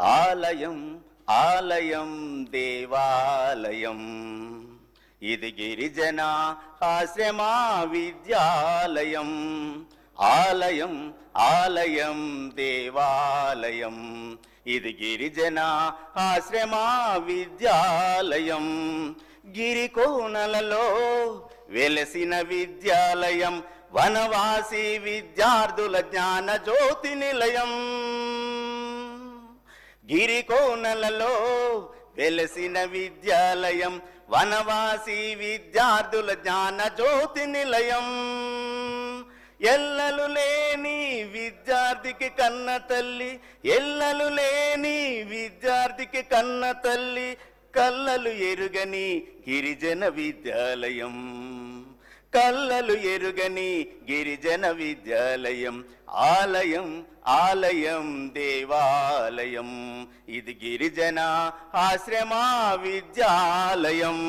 ఆలయం ఆలయం దేవాలయం. ఇది గిరిజన ఆశ్రమా విద్యాలయం. ఆలయం ఆలయం దేవాలయం. ఇది గిరిజన ఆశ్రమా విద్యాలయం. గిరికోనలలో వెలసిన విద్యాలయం. వనవాసి విద్యార్థుల జ్ఞాన జ్యోతి నిలయం. గిరికోనలలో వెలసిన విద్యాలయం వనవాసి విద్యార్థుల జ్ఞాన జ్యోతి నిలయం. ఎల్లలు లేని విద్యార్థికి కన్న తల్లి ఎల్లలు లేని విద్యార్థికి కన్న తల్లి కల్లలు ఎరుగని గిరిజన విద్యాలయం. కల్లలు ఎరుగని గిరిజన విద్యాలయం. ఆలయం ఆలయం దేవా విద్యాలయం ఇది గిరిజన ఆశ్రమ విద్యాలయం.